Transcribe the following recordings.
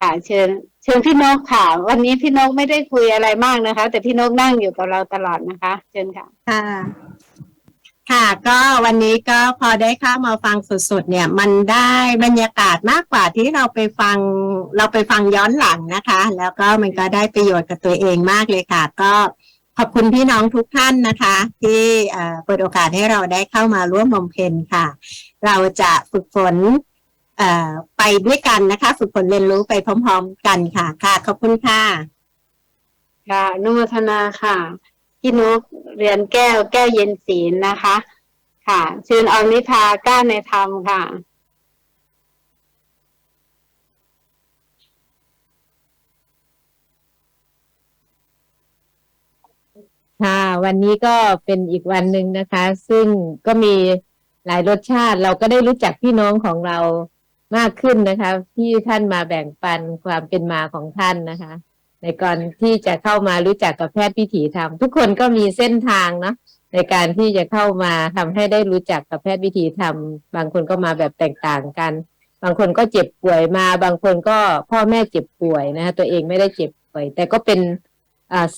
ค่ะเชิญเชิญพี่นกค่ะ วันนี้พี่นกไม่ได้คุยอะไรมากนะคะ แต่พี่นกนั่งอยู่กับเราตลอดนะคะ เชิญค่ะ ค่ะ ค่ะ ก็วันนี้ก็พอได้เข้ามาฟังสดๆเนี่ย มันได้บรรยากาศมากกว่าที่เราไปฟังเราไปฟังย้อนหลังนะคะ แล้วก็มันก็ได้ประโยชน์กับตัวเองมากเลยค่ะ ก็ขอบคุณพี่น้องทุกท่านนะคะ ที่เปิดโอกาสให้เราได้เข้ามาร่วมบำเพ็ญค่ะ เราจะฝึกฝน ไปด้วยกันนะคะ ฝึกฝนเรียนรู้ไปพร้อม ๆ กันค่ะ ค่ะ ขอบคุณค่ะ ค่ะอนุโมทนาค่ะ พี่นกเรียนแก้วแก้วเย็นศีลนะคะ ค่ะเชิญออมนิพาก้าในธรรมค่ะค่ะวันนี้ก็เป็นอีกวันหนึ่งนะคะ ซึ่งก็มีหลายรสชาติเราก็ได้รู้จักพี่น้องของเรา มากขึ้นนะคะ ที่ท่านมาแบ่งปันความเป็นมาของท่านนะคะ ในก่อนที่จะเข้ามารู้จักกับแพทย์พิถีธรรมทุกคนก็มีเส้นทางเนาะในการที่จะเข้ามาทำให้ได้รู้จักกับแพทย์พิถีธรรมบางคนก็มาแบบแตกต่างกัน บางคนก็เจ็บป่วยมา บางคนก็พ่อแม่เจ็บป่วยนะคะตัวเองไม่ได้เจ็บป่วย แต่ก็เป็น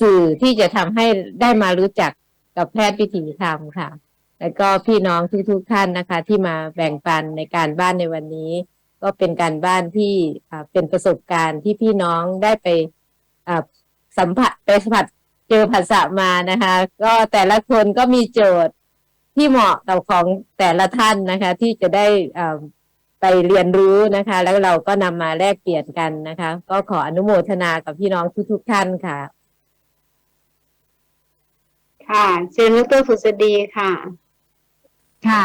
สื่อที่จะทำให้ได้มารู้จักกับแพทย์พิถีธรรมค่ะ แล้วก็พี่น้องทุกๆท่านนะคะ ที่มาแบ่งปันในการบ้านในวันนี้ ก็เป็นการบ้านที่อ่าเป็นประสบการณ์ที่พี่น้องได้ไปอ่าสัมผัสไปสัมผัสเจอภาษามานะคะ ก็แต่ละคนก็มีโจทย์ที่เหมาะกับของแต่ละท่านนะคะ ที่จะได้อ่าไปเรียนรู้นะคะ แล้วเราก็นำมาแลกเปลี่ยนกันนะคะ ก็ขออนุโมทนากับพี่น้องทุกๆท่านค่ะ ค่ะเชิญดรผุษดีค่ะ ค่ะ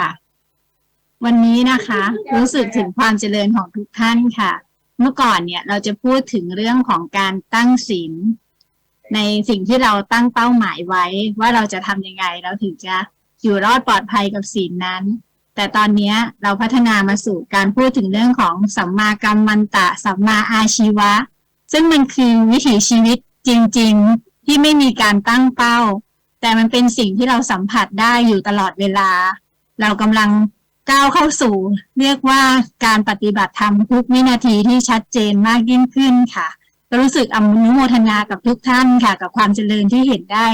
วันนี้นะคะ รู้สึกถึงความเจริญของทุกท่านค่ะ เมื่อก่อนเนี่ยเราจะพูดถึงเรื่องของการตั้งศีลในสิ่งที่เราตั้งเป้าหมายไว้ ว่าเราจะทำยังไง เราถึงจะอยู่รอดปลอดภัยกับศีลนั้น แต่ตอนนี้เราพัฒนามาสู่การพูดถึงเรื่องของสัมมากัมมันตะ สัมมาอาชีวะ ซึ่งมันคือวิถีชีวิตจริง ๆ ที่ไม่มีการตั้งเป้า แต่มันเป็นสิ่งที่เราสัมผัสได้อยู่ตลอดเวลา เรากำลัง ก้าวเข้าสู่ เรียกว่าการปฏิบัติธรรมทุกวินาทีที่ชัดเจนมากยิ่งขึ้นค่ะ ก็รู้สึกอนุโมทนากับทุกท่านค่ะ กับความเจริญที่เห็นได้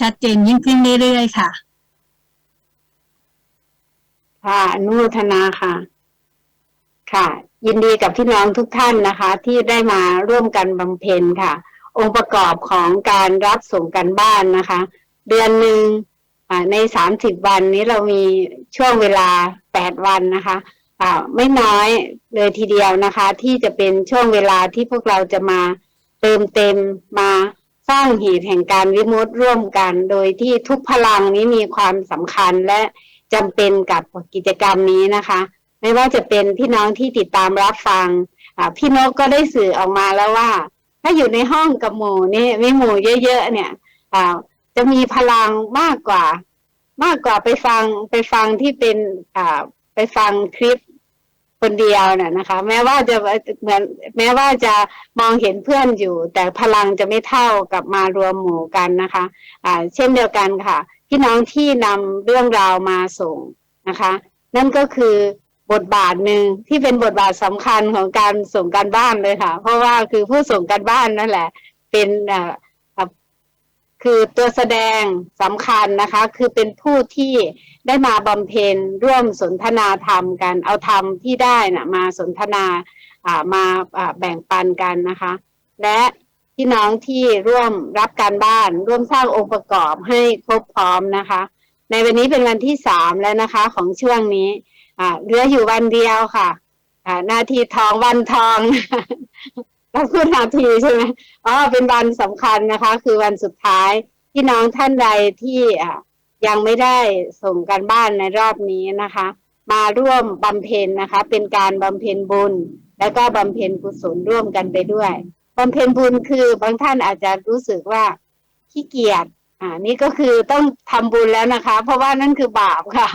ชัดเจนยิ่งขึ้นเรื่อยๆค่ะ ค่ะอนุโมทนาค่ะ ค่ะ ยินดีกับพี่น้องทุกท่านนะคะ ที่ได้มาร่วมกันบำเพ็ญค่ะ องค์ประกอบของการรับส่งกันบ้านนะคะ เดือนหนึ่ง ในสามสิบวันนี้เรามีช่วงเวลาแปดวันนะคะอ่าไม่น้อยเลยทีเดียวนะคะ ที่จะเป็นช่วงเวลาที่พวกเราจะมาเติมเต็มมาสร้างเหตุแห่งการวิมุติร่วมกัน โดยที่ทุกพลังนี้มีความสำคัญและจำเป็นกับกิจกรรมนี้นะคะ ไม่ว่าจะเป็นพี่น้องที่ติดตามรับฟังอ่าพี่นกก็ได้สื่อออกมาแล้วว่า ถ้าอยู่ในห้องกับหมู่นี่มีหมู่เยอะๆเนี่ยอ่า จะมีพลังมากกว่า มากกว่าไปฟังไปฟังที่เป็นอ่าไปฟังคลิปคนเดียวน่ะนะคะ แม้ว่าจะเหมือนแม้ว่าจะมองเห็นเพื่อนอยู่ แต่พลังจะไม่เท่ากับมารวมหมู่กันนะคะ อ่า เช่นเดียวกันค่ะพี่น้องที่นำเรื่องราวมาส่งนะคะ นั่นก็คือบทบาทหนึ่งที่เป็นบทบาทสำคัญของการส่งการบ้านเลยค่ะ เพราะว่าคือผู้ส่งการบ้านนั่นแหละ เป็นอ่า คือตัวแสดงสำคัญนะคะ คือเป็นผู้ที่ได้มาบำเพ็ญร่วมสนทนาธรรมกัน เอาธรรมที่ได้นะมาสนทนาอ่ามาอ่าแบ่งปันกันนะคะ และพี่น้องที่ร่วมรับการบ้าน ร่วมสร้างองค์ประกอบให้ครบพร้อมนะคะ ในวันนี้เป็นวันที่สามแล้วนะคะของช่วงนี้อ่าเหลืออยู่วันเดียวค่ะอ่านาทีทองวันทอง เราพูดนาทีใช่ไหมอ๋อเป็นวันสำคัญนะคะ คือวันสุดท้ายพี่น้องท่านใดที่อ่ายังไม่ได้ส่งการบ้านในรอบนี้นะคะ มาร่วมบำเพ็ญนะคะ เป็นการบำเพ็ญบุญ แล้วก็บำเพ็ญกุศลร่วมกันไปด้วยบำเพ็ญบุญคือบางท่านอาจจะรู้สึกว่าขี้เกียจอ่านี่ก็คือต้องทำบุญแล้วนะคะ เพราะว่านั่นคือบาปค่ะ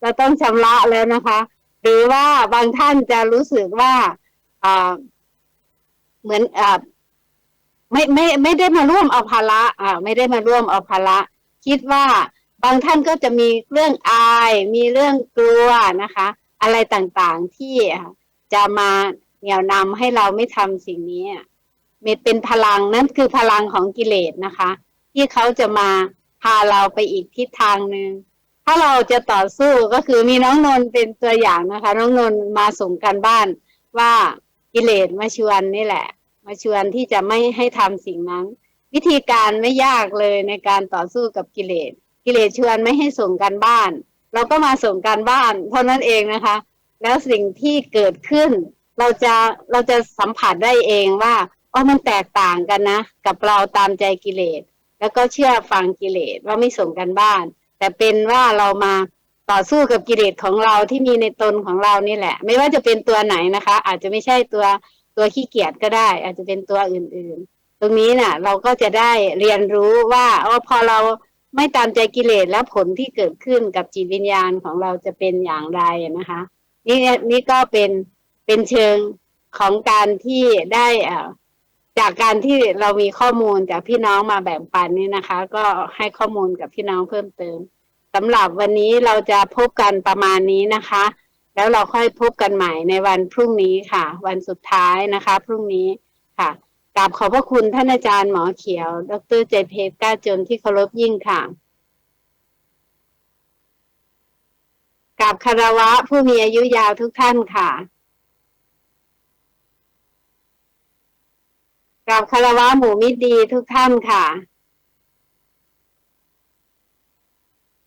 เราต้องชำระแล้วนะคะ หรือว่าบางท่านจะรู้สึกว่าอ่า เหมือนอ่าไม่ไม่ไม่ได้มาร่วมเอาภาระอ่าไม่ได้มาร่วมเอาภาระ คิดว่าบางท่านก็จะมีเรื่องอาย มีเรื่องกลัวนะคะ อะไรต่างๆที่จะมาเหนี่ยวนำให้เราไม่ทำสิ่งนี้เม็ดเป็นพลังนั่นคือพลังของกิเลสนะคะ ที่เขาจะมาพาเราไปอีกทิศทางหนึ่งถ้าเราจะต่อสู้ก็คือมีน้องนนท์เป็นตัวอย่างนะคะ น้องนนท์มาส่งการบ้านว่า กิเลสมาชวนนี่แหละ มาชวนที่จะไม่ให้ทำสิ่งนั้น วิธีการไม่ยากเลยในการต่อสู้กับกิเลส กิเลสชวนไม่ให้ส่งการบ้าน เราก็มาส่งการบ้านเท่านั้นเองนะคะ แล้วสิ่งที่เกิดขึ้น เราจะเราจะสัมผัสได้เองว่าอ๋อมันแตกต่างกันนะ กับเราตามใจกิเลส แล้วก็เชื่อฟังกิเลสว่าไม่ส่งกันบ้าน แต่เป็นว่าเรามา ต่อสู้กับกิเลสของเราที่มีในตนของเรานี่แหละ ไม่ว่าจะเป็นตัวไหนนะคะ อาจจะไม่ใช่ตัวตัวขี้เกียจก็ได้ อาจจะเป็นตัวอื่น ๆ ตรงนี้น่ะ เราก็จะได้เรียนรู้ว่าอ๋อพอเราไม่ตามใจกิเลสแล้วผลที่เกิดขึ้นกับจิตวิญญาณของเราจะเป็นอย่างไรนะคะ นี่นี่ก็เป็นเป็นเชิงของการที่ได้อ่อจากการที่เรามีข้อมูลจากพี่น้องมาแบ่งปันนี่นะคะ ก็ให้ข้อมูลกับพี่น้องเพิ่มเติม สำหรับวันนี้เราจะพบกันประมาณนี้นะคะ แล้วเราค่อยพบกันใหม่ในวันพรุ่งนี้ค่ะ วันสุดท้ายนะคะ พรุ่งนี้ค่ะกราบขอบพระคุณท่านอาจารย์หมอเขียว ดรเจเพชรก้าจนที่เคารพยิ่งค่ะกราบคารวะผู้มีอายุยาวทุกท่านค่ะกราบคารวะหมู่มิตรดีทุกท่านค่ะ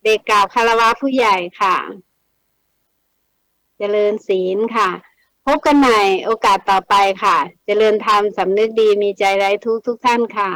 เด็กกล่าวคารวะผู้ใหญ่ค่ะ เจริญศีลค่ะ พบกันใหม่โอกาสต่อไปค่ะ เจริญธรรมสำนึกดีมีใจไร้ทุกทุกท่านค่ะ